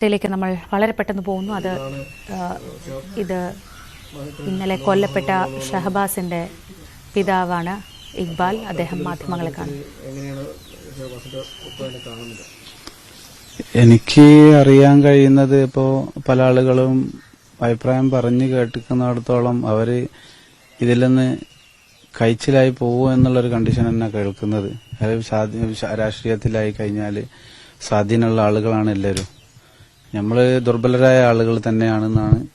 ത്തിലേക്ക് നമ്മൾ വളരെ പെട്ടെന്ന് പോകുന്നു. അത് ഇത് ഇന്നലെ കൊല്ലപ്പെട്ട ഷഹബാസിന്റെ പിതാവാണ് ഇക്ബാൽ. അദ്ദേഹം മാധ്യമങ്ങളെ കാണുന്നത് എനിക്ക് അറിയാൻ കഴിയുന്നത് ഇപ്പോ പല ആളുകളും അഭിപ്രായം പറഞ്ഞു കേട്ടിക്കുന്നിടത്തോളം അവർ ഇതിൽ നിന്ന് കഴിച്ചിലായി പോകൂ എന്നുള്ളൊരു കണ്ടീഷൻ തന്നെ കേൾക്കുന്നത്. രാഷ്ട്രീയത്തിലായി കഴിഞ്ഞാൽ സ്വാധീനമുള്ള ആളുകളാണ് എല്ലാവരും. നമ്മൾ ദുർബലരായ ആളുകൾ തന്നെയാണെന്നാണ്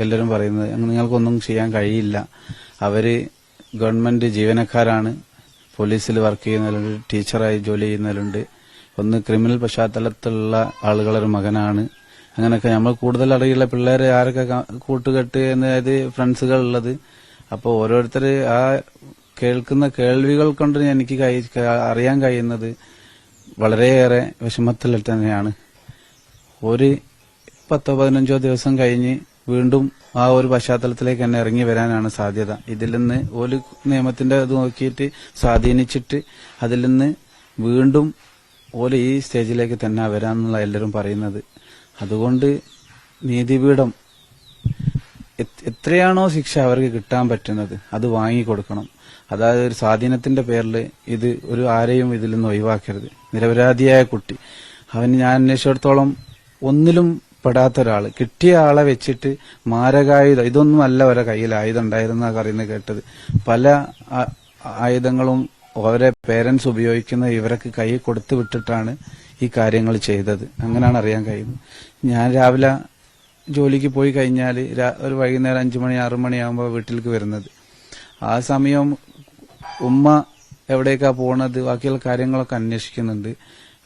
എല്ലാവരും പറയുന്നത്. നിങ്ങൾക്കൊന്നും ചെയ്യാൻ കഴിയില്ല. അവർ ഗവൺമെന്റ് ജീവനക്കാരാണ്. പോലീസിൽ വർക്ക് ചെയ്യുന്നവരുണ്ട് ടീച്ചറായി ജോലി ചെയ്യുന്നവരുണ്ട്. ഒന്ന് ക്രിമിനൽ പശ്ചാത്തലത്തിലുള്ള ആളുകളൊരു മകനാണ്. അങ്ങനെയൊക്കെ നമ്മൾ കൂടുതൽ അറിയുള്ള പിള്ളേരെ ആരൊക്കെ കൂട്ടുകെട്ട് അതായത് ഫ്രണ്ട്സുകൾ ഉള്ളത്. അപ്പോൾ ഓരോരുത്തർ ആ കേൾക്കുന്ന കേൾവികൾ കൊണ്ട് എനിക്ക് അറിയാൻ കഴിയുന്നത് വളരെയേറെ വിഷമത്തിൽ തന്നെയാണ്. ഒരു പത്തോ പതിനഞ്ചോ ദിവസം കഴിഞ്ഞ് വീണ്ടും ആ ഒരു പശ്ചാത്തലത്തിലേക്ക് തന്നെ ഇറങ്ങി വരാനാണ് സാധ്യത. ഇതിൽ നിന്ന് ഒരു നിയമത്തിന്റെ ഇത് നോക്കിയിട്ട് സ്വാധീനിച്ചിട്ട് അതിൽ നിന്ന് വീണ്ടും ഓലെ ഈ സ്റ്റേജിലേക്ക് തന്നെ വരാമെന്നുള്ള എല്ലാവരും പറയുന്നത്. അതുകൊണ്ട് നീതിപീഠം എത്രയാണോ ശിക്ഷ അവർക്ക് കിട്ടാൻ പറ്റുന്നത് അത് വാങ്ങിക്കൊടുക്കണം അതായത് ഒരു സ്വാധീനത്തിന്റെ പേരിൽ ഇത് ഒരു ആരെയും ഇതിൽ നിന്ന് ഒഴിവാക്കരുത്. നിരപരാധിയായ കുട്ടി. അവന് ഞാൻ അന്വേഷിച്ചിടത്തോളം ഒന്നിലും പെടാത്ത ഒരാൾ കിട്ടിയ ആളെ വെച്ചിട്ട് മാരകായുധം ഇതൊന്നും അല്ല അവരെ കയ്യിൽ ആയുധം ഉണ്ടായിരുന്ന പറയുന്നത് കേട്ടത്. പല ആയുധങ്ങളും അവരെ പേരൻസ് ഉപയോഗിക്കുന്ന ഇവരൊക്കെ കൈ കൊടുത്തു വിട്ടിട്ടാണ് ഈ കാര്യങ്ങൾ ചെയ്തത്. അങ്ങനെയാണ് അറിയാൻ കഴിയുന്നത്. ഞാൻ രാവിലെ ജോലിക്ക് പോയി കഴിഞ്ഞാൽ ഒരു വൈകുന്നേരം അഞ്ചു മണി ആറു മണിയാകുമ്പോൾ വീട്ടിലേക്ക് വരുന്നത്. ആ സമയം ഉമ്മ എവിടേക്കാ പോണത് ബാക്കിയുള്ള കാര്യങ്ങളൊക്കെ അന്വേഷിക്കുന്നുണ്ട്.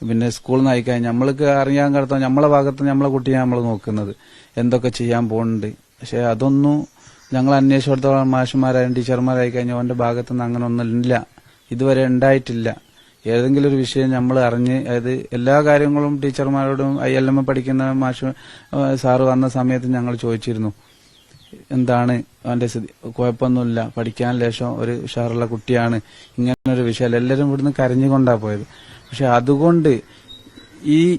പിന്നെ സ്കൂളിൽ നിന്ന് അയക്കാൻ നമ്മൾക്ക് അറിയാൻ കിടത്തോ നമ്മളെ ഭാഗത്ത് നമ്മളെ കുട്ടിയെ നമ്മൾ നോക്കുന്നത്. എന്തൊക്കെ ചെയ്യാൻ പോകുന്നുണ്ട് പക്ഷെ അതൊന്നും ഞങ്ങൾ അന്വേഷിച്ചിടത്തോളം മാഷന്മാരായാലും ടീച്ചർമാരായി കഴിഞ്ഞാൽ അവന്റെ ഭാഗത്തുനിന്ന് അങ്ങനെ ഒന്നും ഇല്ല. ഇതുവരെ ഉണ്ടായിട്ടില്ല. ഏതെങ്കിലും ഒരു വിഷയം നമ്മൾ അറിഞ്ഞ് അതായത് എല്ലാ കാര്യങ്ങളും ടീച്ചർമാരോടും ഐ എൽ എം പഠിക്കുന്ന മാഷ് സാറ് വന്ന സമയത്ത് ഞങ്ങൾ ചോദിച്ചിരുന്നു. എന്താണ് അവന്റെ സ്ഥിതി? കുഴപ്പമൊന്നുമില്ല. പഠിക്കാൻ ലേശം ഒരു ഉഷാറുള്ള കുട്ടിയാണ്. ഇങ്ങനെ ഒരു വിഷയം എല്ലാവരും ഇവിടുന്ന് കരഞ്ഞുകൊണ്ടാണ് പോയത്. പക്ഷെ അതുകൊണ്ട് ഈ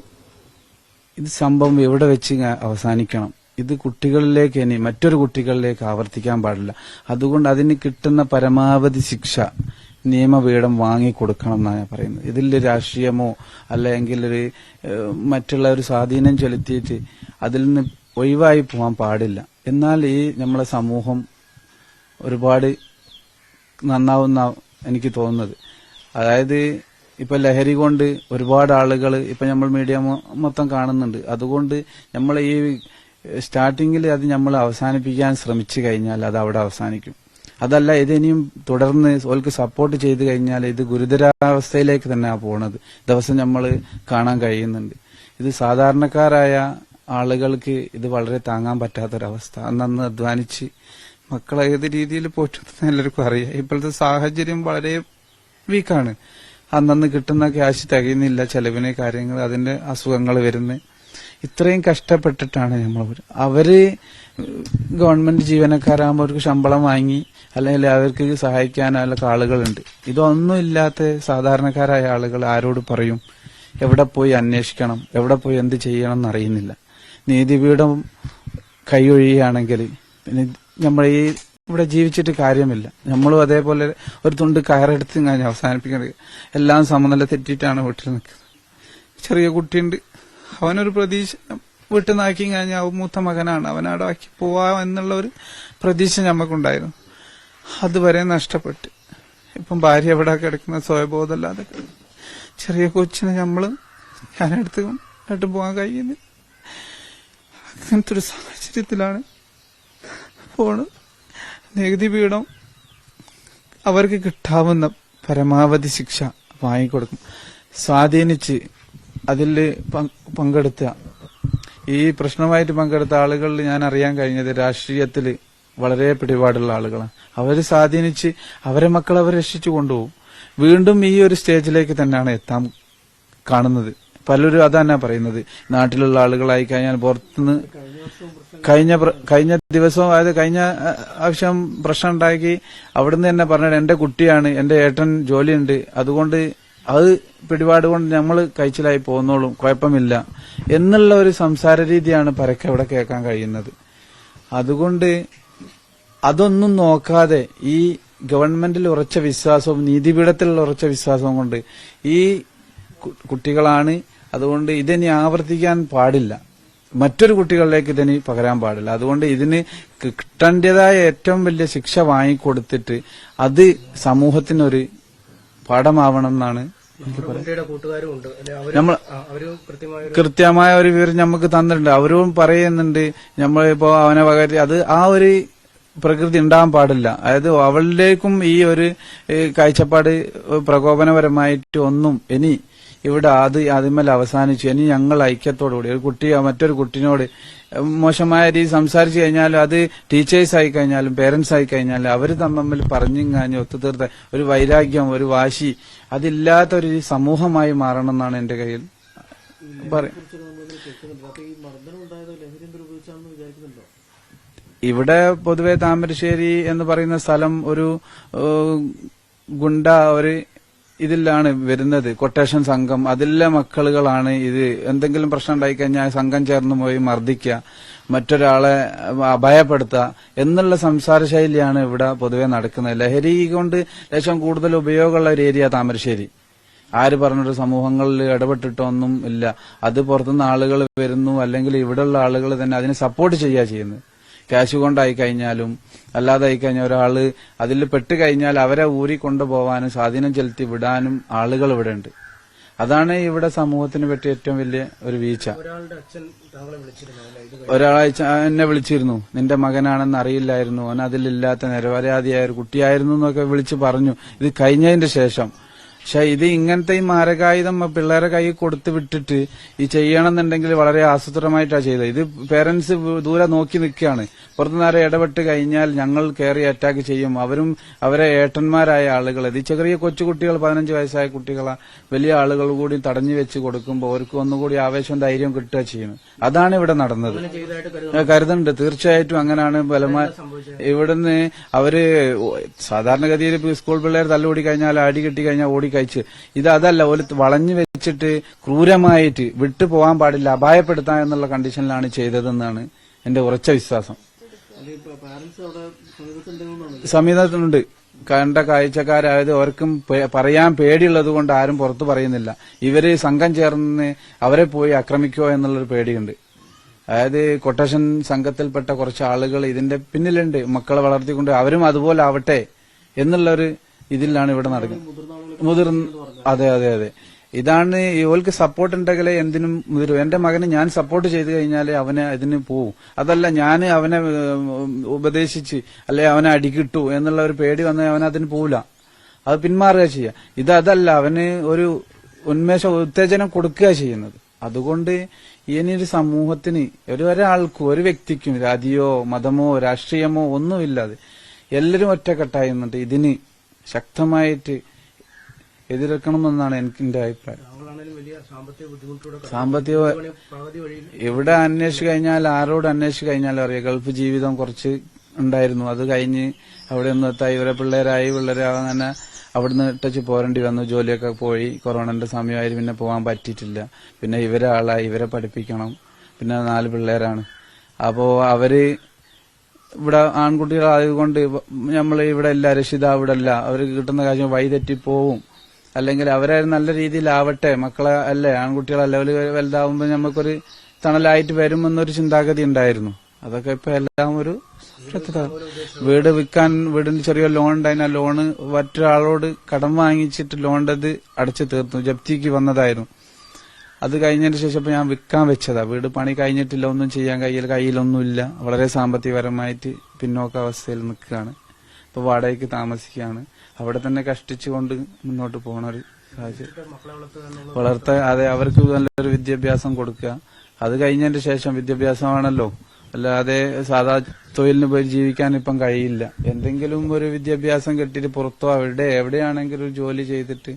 ഇത് സംഭവം എവിടെ വെച്ച് അവസാനിക്കണം? ഇത് കുട്ടികളിലേക്ക് ഇനി മറ്റൊരു കുട്ടികളിലേക്ക് ആവർത്തിക്കാൻ പാടില്ല. അതുകൊണ്ട് അതിന് കിട്ടുന്ന പരമാവധി ശിക്ഷ നിയമപീഠം വാങ്ങിക്കൊടുക്കണം എന്നാണ് ഞാൻ പറയുന്നത്. ഇതിൽ രാഷ്ട്രീയമോ അല്ലെങ്കിൽ ഒരു മറ്റുള്ള ഒരു സ്വാധീനം ചെലുത്തിയിട്ട് അതിൽ നിന്ന് ഒഴിവായി പോകാൻ പാടില്ല. എന്നാൽ ഈ നമ്മളെ സമൂഹം ഒരുപാട് നന്നാവുന്ന എനിക്ക് തോന്നുന്നത്. അതായത് ഇപ്പൊ ലഹരി കൊണ്ട് ഒരുപാട് ആളുകൾ ഇപ്പൊ നമ്മൾ മീഡിയ മൊത്തം കാണുന്നുണ്ട്. അതുകൊണ്ട് നമ്മൾ ഈ സ്റ്റാർട്ടിങ്ങിൽ അത് നമ്മൾ അവസാനിപ്പിക്കാൻ ശ്രമിച്ചു കഴിഞ്ഞാൽ അത് അവിടെ അവസാനിക്കും. അതല്ല ഇതിനിയും തുടർന്ന് ഓൾക്ക് സപ്പോർട്ട് ചെയ്ത് കഴിഞ്ഞാൽ ഇത് ഗുരുതരാവസ്ഥയിലേക്ക് തന്നെയാണ് പോണത്. ദിവസം നമ്മൾ കാണാൻ കഴിയുന്നുണ്ട്. ഇത് സാധാരണക്കാരായ ആളുകൾക്ക് ഇത് വളരെ താങ്ങാൻ പറ്റാത്തൊരവസ്ഥ. അന്നന്ന് അധ്വാനിച്ച് മക്കളെ ഏത് രീതിയിൽ പോറ്റുന്നത് എല്ലാവർക്കും അറിയാം. ഇപ്പോഴത്തെ സാഹചര്യം വളരെ വീക്കാണ് അന്നന്ന് കിട്ടുന്ന ക്യാഷ് തികയുന്നില്ല ചെലവിന് കാര്യങ്ങൾ അതിന്റെ അസുഖങ്ങൾ വരുന്നത് ഇത്രയും കഷ്ടപ്പെട്ടിട്ടാണ് നമ്മൾ അവർ ഗവൺമെന്റ് ജീവനക്കാരാകുമ്പോൾ അവർക്ക് ശമ്പളം വാങ്ങി അല്ലെങ്കിൽ അവർക്ക് സഹായിക്കാനുള്ള ആളുകളുണ്ട്. ഇതൊന്നും ഇല്ലാത്ത സാധാരണക്കാരായ ആളുകൾ ആരോട് പറയും എവിടെ പോയി അന്വേഷിക്കണം? എവിടെ പോയി എന്ത് ചെയ്യണം എന്നറിയുന്നില്ല നീതിപീഠം കൈയൊഴിയുകയാണെങ്കിൽ പിന്നെ നമ്മൾ ഈ ഇവിടെ ജീവിച്ചിട്ട് കാര്യമില്ല. നമ്മളും അതേപോലെ ഒരു തുണ്ട് കയറെടുത്ത് കഴിഞ്ഞ് അവസാനിപ്പിക്കുന്നത് എല്ലാം സമനില തെറ്റിയിട്ടാണ് വീട്ടിൽ നിൽക്കുന്നത്. ചെറിയ കുട്ടിയുണ്ട്. അവനൊരു പ്രതീക്ഷ വീട്ടിൽ നിന്നാക്കി കഴിഞ്ഞാൽ മൂത്ത മകനാണ്. അവനവിടെ ആക്കി പോവാ എന്നുള്ള ഒരു പ്രതീക്ഷ നമുക്കുണ്ടായിരുന്നു അതുവരെ നഷ്ടപ്പെട്ട്. ഇപ്പം ഭാര്യ എവിടെ കിടക്കുന്ന? സ്വയബോധമല്ലാതെ. ചെറിയ കൊച്ചിനെ നമ്മൾ ഞാനെടുത്ത് ആയിട്ട് പോകാൻ കഴിയുന്നില്ല. അങ്ങനത്തെ ഒരു സാഹചര്യത്തിലാണ് പോണത്. നികുതി പീഠം അവർക്ക് കിട്ടാവുന്ന പരമാവധി ശിക്ഷ വാങ്ങിക്കൊടുക്കും. സ്വാധീനിച്ച് അതിൽ പങ്കെടുത്ത ഈ പ്രശ്നമായിട്ട് പങ്കെടുത്ത ആളുകളിൽ ഞാൻ അറിയാൻ കഴിഞ്ഞത് രാഷ്ട്രീയത്തിൽ വളരെ പിടിപാടുള്ള ആളുകളാണ്. അവർ സ്വാധീനിച്ച് അവരെ മക്കളെ അവർ രക്ഷിച്ചു കൊണ്ടുപോകും. വീണ്ടും ഈ ഒരു സ്റ്റേജിലേക്ക് തന്നെയാണ് എത്താൻ കാണുന്നത്. പലരും അതന്നെ പറയുന്നത്. നാട്ടിലുള്ള ആളുകളായി കഴിഞ്ഞാൽ പുറത്തുനിന്ന് കഴിഞ്ഞ കഴിഞ്ഞ ദിവസം അതായത് കഴിഞ്ഞ ആവശ്യം പ്രശ്നം ഉണ്ടാക്കി അവിടുന്ന് തന്നെ പറഞ്ഞത് എന്റെ കുട്ടിയാണ് എന്റെ ഏട്ടൻ ജോലിയുണ്ട്. അതുകൊണ്ട് അത് പിടിപാട് കൊണ്ട് നമ്മൾ കഴിച്ചിലായി പോന്നോളും കുഴപ്പമില്ല. എന്നുള്ള ഒരു സംസാര രീതിയാണ് പരക്കെ അവിടെ കേൾക്കാൻ കഴിയുന്നത്. അതുകൊണ്ട് അതൊന്നും നോക്കാതെ ഈ ഗവൺമെന്റിൽ ഉറച്ച വിശ്വാസവും നീതിപീഠത്തിലുള്ള ഉറച്ച വിശ്വാസവും കൊണ്ട് ഈ കുട്ടികളാണ്. അതുകൊണ്ട് ഇതിനി ആവർത്തിക്കാൻ പാടില്ല. മറ്റൊരു കുട്ടികളിലേക്ക് ഇതിന് പകരാൻ പാടില്ല. അതുകൊണ്ട് ഇതിന് കിട്ടേണ്ടതായ ഏറ്റവും വലിയ ശിക്ഷ വാങ്ങിക്കൊടുത്തിട്ട് അത് സമൂഹത്തിനൊരു പാഠമാവണം എന്നാണ് നമ്മൾ കൃത്യമായ ഒരു വിവരം നമുക്ക് തന്നിട്ടുണ്ട്. അവരും പറയുന്നുണ്ട് നമ്മളിപ്പോ അവനെ പകരി അത് ആ ഒരു പ്രകൃതി ഉണ്ടാകാൻ പാടില്ല. അതായത് അവളിലേക്കും ഈ ഒരു കാഴ്ചപ്പാട് പ്രകോപനപരമായിട്ട് ഒന്നും ഇനി ഇവിടെ അത് അതിന്മേൽ അവസാനിച്ചു. ഇനി ഞങ്ങൾ ഐക്യത്തോടുകൂടി ഒരു കുട്ടി മറ്റൊരു കുട്ടിനോട് മോശമായ രീതി സംസാരിച്ചു കഴിഞ്ഞാലും അത് ടീച്ചേഴ്സ് ആയി കഴിഞ്ഞാലും പേരൻസ് ആയി കഴിഞ്ഞാലും അവർ തമ്മിൽ പറഞ്ഞും കാഞ്ഞ് ഒത്തുതീർത്ത ഒരു വൈരാഗ്യം ഒരു വാശി അതില്ലാത്ത ഒരു സമൂഹമായി മാറണം എന്നാണ് എന്റെ കയ്യിൽ ഇവിടെ പൊതുവെ താമരശ്ശേരി എന്ന് പറയുന്ന സ്ഥലം ഒരു ഗുണ്ട ഒരു ഇതിലാണ് വരുന്നത്. കൊട്ടേഷൻ സംഘം. അതിലെ മക്കളുകളാണ് ഇത്. എന്തെങ്കിലും പ്രശ്നം ഉണ്ടായി കഴിഞ്ഞാൽ സംഘം ചേർന്ന് പോയി മർദ്ദിക്കുക മറ്റൊരാളെ അഭയപ്പെടുത്തുക എന്നുള്ള സംസാര ശൈലിയാണ് ഇവിടെ പൊതുവെ നടക്കുന്നത്. ലഹരി കൊണ്ട് ലേശം കൂടുതൽ ഉപയോഗമുള്ള ഒരു ഏരിയ താമരശ്ശേരി. ആര് പറഞ്ഞൊരു സമൂഹങ്ങളിൽ ഇടപെട്ടിട്ടൊന്നും ഇല്ല. അത് പുറത്തുനിന്ന് ആളുകൾ വരുന്നു. അല്ലെങ്കിൽ ഇവിടെയുള്ള ആളുകൾ തന്നെ അതിനെ സപ്പോർട്ട് ചെയ്യുക ചെയ്യുന്നത്. ക്യാഷ് കൊണ്ടായി കഴിഞ്ഞാലും അല്ലാതെ ആയി കഴിഞ്ഞാൽ ഒരാൾ അതിൽ പെട്ട് കഴിഞ്ഞാൽ അവരെ ഊരി കൊണ്ടുപോകാനും സ്വാധീനം ചെലുത്തി വിടാനും ആളുകൾ ഇവിടെ ഉണ്ട്. അതാണ് ഇവിടെ സമൂഹത്തിന് പറ്റിയ ഏറ്റവും വലിയ ഒരു വീഴ്ച. ഒരാളാഴ്ച എന്നെ വിളിച്ചിരുന്നു. നിന്റെ മകനാണെന്ന് അറിയില്ലായിരുന്നു. അവൻ അതിലില്ലാത്ത നിരപരാധിയായ ഒരു കുട്ടിയായിരുന്നു എന്നൊക്കെ വിളിച്ചു പറഞ്ഞു. ഇത് കഴിഞ്ഞതിന്റെ ശേഷം. പക്ഷെ ഇത് ഇങ്ങനത്തെ ഈ മാരകായുധം പിള്ളേരെ കൈ കൊടുത്തു വിട്ടിട്ട് ഈ ചെയ്യണമെന്നുണ്ടെങ്കിൽ വളരെ ആസൂത്രമായിട്ടാണ് ചെയ്തത്. ഇത് പേരൻസ് ദൂരെ നോക്കി നിൽക്കുകയാണ്. പുറത്തു നേരെ ഇടപെട്ട് കഴിഞ്ഞാൽ ഞങ്ങൾ കയറി അറ്റാക്ക് ചെയ്യും. അവരും അവരെ ഏട്ടന്മാരായ ആളുകൾ ഇത് ചെറിയ കൊച്ചുകുട്ടികൾ പതിനഞ്ച് വയസ്സായ കുട്ടികളെ വലിയ ആളുകൾ കൂടി തടഞ്ഞു വെച്ച് കൊടുക്കുമ്പോൾ അവർക്ക് ഒന്നുകൂടി ആവേശവും ധൈര്യവും കിട്ടുക ചെയ്യുന്നത്. അതാണ് ഇവിടെ നടന്നത്. കരുതുന്നുണ്ട്. തീർച്ചയായിട്ടും അങ്ങനെയാണ് ബലമായി ഇവിടുന്ന് അവർ സാധാരണഗതിയിൽ സ്കൂൾ പിള്ളേർ തല്ലുകൂടി കഴിഞ്ഞാൽ അടി കിട്ടി കഴിഞ്ഞാൽ ഓടിക്കഴിച്ച് ഇത് അതല്ല ഒരു വളഞ്ഞു വെച്ചിട്ട് ക്രൂരമായിട്ട് വിട്ടു പോകാൻ പാടില്ല അപായപ്പെടുത്താൻ എന്നുള്ള കണ്ടീഷനിലാണ് ചെയ്തതെന്നാണ് എന്റെ ഉറച്ച വിശ്വാസം. സംവിധാനത്തിനുണ്ട് കണ്ട കാഴ്ചക്കാരായത് അവർക്കും പറയാൻ പേടിയുള്ളത് കൊണ്ട് ആരും പുറത്തു പറയുന്നില്ല. ഇവർ സംഘം ചേർന്ന് അവരെ പോയി ആക്രമിക്കോ എന്നുള്ളൊരു പേടിയുണ്ട്. അതായത് കൊട്ടേഷൻ സംഘത്തിൽപ്പെട്ട കുറച്ച് ആളുകൾ ഇതിന്റെ പിന്നിലുണ്ട്. മക്കളെ വളർത്തിക്കൊണ്ട് അവരും അതുപോലെ ആവട്ടെ എന്നുള്ളൊരു ഇതിലാണ് ഇവിടെ നടക്കുന്നത്. മുതിർന്ന അതെ അതെ അതെ. ഇതാണ് ഇവൾക്ക് സപ്പോർട്ട് ഉണ്ടെങ്കിലേ എന്തിനും മുതിരും. എന്റെ മകന് ഞാൻ സപ്പോർട്ട് ചെയ്തു കഴിഞ്ഞാൽ അവന് ഇതിന് പോവും. അതല്ല ഞാൻ അവനെ ഉപദേശിച്ച് അല്ലെ അവനെ അടികിട്ടു എന്നുള്ള ഒരു പേടി വന്നാൽ അവൻ അതിന് പോവില്ല. അത് പിന്മാറുക ചെയ്യുക ഇത് അതല്ല അവന് ഒരു ഉന്മേഷ ഉത്തേജനം കൊടുക്കുക ചെയ്യുന്നത്. അതുകൊണ്ട് ഇനി ഒരു സമൂഹത്തിന് ഒരു ഒരാൾക്കും ഒരു വ്യക്തിക്കും ജാതിയോ മതമോ രാഷ്ട്രീയമോ ഒന്നുമില്ലാതെ എല്ലാവരും ഒറ്റക്കെട്ടായി നിന്നിട്ട് ഇതിന് ശക്തമായിട്ട് എതിർക്കണമെന്നാണ് എനിക്ക് എന്റെ അഭിപ്രായം സാമ്പത്തിക എവിടെ അന്വേഷിച്ചു കഴിഞ്ഞാൽ ആരോട് അന്വേഷിച്ചു കഴിഞ്ഞാൽ അറിയാം. ഗൾഫ് ജീവിതം കുറച്ച് ഉണ്ടായിരുന്നു. അത് കഴിഞ്ഞ് അവിടെ ഒന്നും എത്തായി ഇവരെ പിള്ളേരായി തന്നെ അവിടുന്ന് ഇട്ടച്ച് പോരേണ്ടി വന്നു. ജോലിയൊക്കെ പോയി. കൊറോണന്റെ സമയമായി പിന്നെ പോകാൻ പറ്റിയിട്ടില്ല. പിന്നെ ഇവരെ ആളായി ഇവരെ പഠിപ്പിക്കണം. പിന്നെ നാല് പിള്ളേരാണ്. അപ്പോ അവർ ഇവിടെ ആൺകുട്ടികളായതുകൊണ്ട് നമ്മൾ ഇവിടെ ഇല്ല രക്ഷിത അവിടെ അല്ല. അവർക്ക് കിട്ടുന്ന കാര്യം വഴിതെറ്റി പോവും അല്ലെങ്കിൽ അവരെ നല്ല രീതിയിലാവട്ടെ മക്കളെ അല്ലേ ആൺകുട്ടികളല്ലേ അവർ വലുതാവുമ്പോൾ നമുക്കൊരു തണലായിട്ട് വരുമെന്നൊരു ചിന്താഗതി ഉണ്ടായിരുന്നു. അതൊക്കെ ഇപ്പൊ എല്ലാം ഒരു വീട് വിൽക്കാൻ വീടിന് ചെറിയ ലോൺ ഉണ്ടായിരുന്നു ആ ലോണ് മറ്റൊരാളോട് കടം വാങ്ങിച്ചിട്ട് ലോണിന്റെ അടച്ചു തീർത്തു ജപ്തിക്ക് വന്നതായിരുന്നു. അത് കഴിഞ്ഞതിന് ശേഷം ഇപ്പൊ ഞാൻ വിൽക്കാൻ വെച്ചതാ. വീട് പണി കഴിഞ്ഞിട്ടില്ല ഒന്നും ചെയ്യാൻ കയ്യിൽ കയ്യിലൊന്നുമില്ല. വളരെ സാമ്പത്തികപരമായിട്ട് പിന്നോക്ക അവസ്ഥയിൽ നിൽക്കുകയാണ്. ഇപ്പൊ വാടകയ്ക്ക് താമസിക്കുകയാണ്. അവിടെ തന്നെ കഷ്ടിച്ചുകൊണ്ട് മുന്നോട്ട് പോകണ ഒരു സാഹചര്യം. വളർത്ത അതെ അവർക്ക് നല്ലൊരു വിദ്യാഭ്യാസം കൊടുക്കുക. അത് കഴിഞ്ഞതിന് ശേഷം വിദ്യാഭ്യാസമാണല്ലോ. അല്ലാതെ സാധാ തൊഴിലിന് പോയി ജീവിക്കാൻ ഇപ്പം കഴിയില്ല. എന്തെങ്കിലും ഒരു വിദ്യാഭ്യാസം കിട്ടിയിട്ട് പുറത്തോ അവിടെ എവിടെയാണെങ്കിലും ഒരു ജോലി ചെയ്തിട്ട്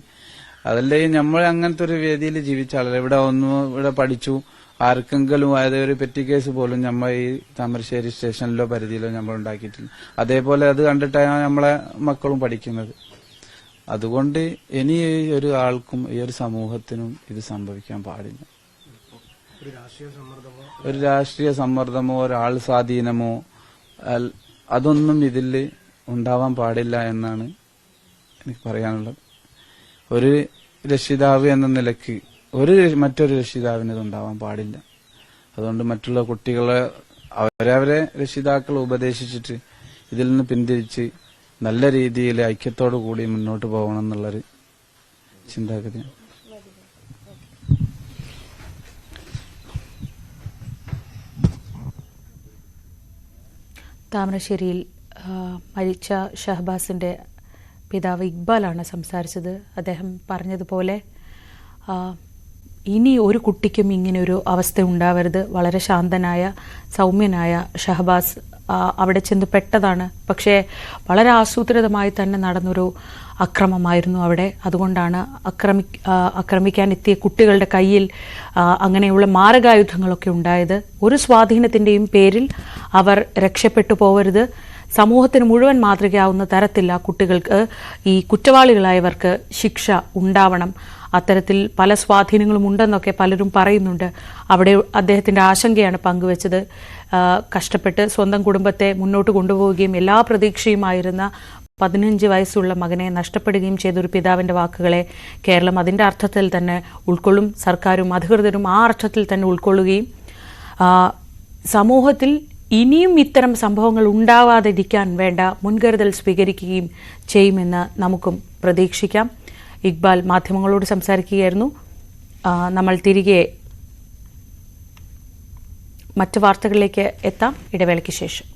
അതല്ലേ നമ്മൾ അങ്ങനത്തെ ഒരു വേദിയിൽ ജീവിച്ച ആളല്ല. ഇവിടെ ഒന്ന് ഇവിടെ പഠിച്ചു ആർക്കെങ്കിലും ആയതൊരു ഒരു പെറ്റി കേസ് പോലും നമ്മൾ ഈ താമരശ്ശേരി സ്റ്റേഷനിലോ പരിധിയിലോ നമ്മൾ ഉണ്ടാക്കിയിട്ടില്ല. അതേപോലെ അത് കണ്ടിട്ടാണ് നമ്മളെ മക്കളും പഠിക്കുന്നത്. അതുകൊണ്ട് ഇനി ഈ ഒരു ആൾക്കും ഈ ഒരു സമൂഹത്തിനും ഇത് സംഭവിക്കാൻ പാടില്ല. ഒരു രാഷ്ട്രീയ സമ്മർദ്ദമോ? ഒരാൾ സ്വാധീനമോ അതൊന്നും ഇതിൽ ഉണ്ടാവാൻ പാടില്ല എന്നാണ് എനിക്ക് പറയാനുള്ളത്. ഒരു രക്ഷിതാവ് എന്ന നിലയ്ക്ക് ഒരു മറ്റൊരു രക്ഷിതാവിന് ഇതുണ്ടാവാൻ പാടില്ല. അതുകൊണ്ട് മറ്റുള്ള കുട്ടികളെ അവരവരെ രക്ഷിതാക്കൾ ഉപദേശിച്ചിട്ട് ഇതിൽ നിന്ന് പിന്തിരിച്ച് നല്ല രീതിയിൽ ഐക്യത്തോടു കൂടി മുന്നോട്ട് പോകണം എന്നുള്ളൊരു ചിന്താഗതിയാണ് താമരശ്ശേരിയിൽ മരിച്ച ഷഹബാസിന്റെ പിതാവ് ഇക്ബാലാണ് സംസാരിച്ചത്. അദ്ദേഹം പറഞ്ഞതുപോലെ ഇനി ഒരു കുട്ടിക്കും ഇങ്ങനെ ഒരു അവസ്ഥ ഉണ്ടാവരുത്. വളരെ ശാന്തനായ സൗമ്യനായ ഷഹബാസ് അവിടെ ചെന്ന് പെട്ടതാണ്. പക്ഷേ വളരെ ആസൂത്രിതമായി തന്നെ നടന്നൊരു അക്രമമായിരുന്നു അവിടെ. അതുകൊണ്ടാണ് അക്രമി ആക്രമിക്കാൻ എത്തിയ കുട്ടികളുടെ കയ്യിൽ അങ്ങനെയുള്ള മാരകായുധങ്ങളൊക്കെ ഉണ്ടായത്. ഒരു സ്വാധീനത്തിന്റെയും പേരിൽ അവർ രക്ഷപ്പെട്ടു പോവരുത്. സമൂഹത്തിന് മുഴുവൻ മാതൃകയാവുന്ന തരത്തിൽ ആ കുട്ടികൾക്ക് ഈ കുറ്റവാളികളായവർക്ക് ശിക്ഷ ഉണ്ടാവണം. അത്തരത്തിൽ പല സ്വാധീനങ്ങളും ഉണ്ടെന്നൊക്കെ പലരും പറയുന്നുണ്ട്. അവിടെ അദ്ദേഹത്തിന്റെ ആശങ്കയാണ് പങ്കുവച്ചത്. കഷ്ടപ്പെട്ട് സ്വന്തം കുടുംബത്തെ മുന്നോട്ട് കൊണ്ടുപോവുകയും എല്ലാ പ്രതീക്ഷയുമായിരുന്ന പതിനഞ്ച് വയസ്സുള്ള മകനെ നഷ്ടപ്പെടുകയും ചെയ്ത ഒരു പിതാവിന്റെ വാക്കുകളെ കേരളം അതിന്റെ അർത്ഥത്തിൽ തന്നെ ഉൾക്കൊള്ളും. സർക്കാരും അധികൃതരും ആ അർത്ഥത്തിൽ തന്നെ ഉൾക്കൊള്ളുകയും സമൂഹത്തിൽ ഇനിയും ഇത്തരം സംഭവങ്ങൾ ഉണ്ടാവാതിരിക്കാൻ വേണ്ട മുൻകരുതൽ സ്വീകരിക്കുകയും ചെയ്യുമെന്ന് നമുക്കും പ്രതീക്ഷിക്കാം. ഇക്ബാൽ മാധ്യമങ്ങളോട് സംസാരിക്കുകയായിരുന്നു. നമ്മൾ തിരികെ മറ്റു വാർത്തകളിലേക്ക് എത്താം. ഇടവേളയ്ക്ക് ശേഷം.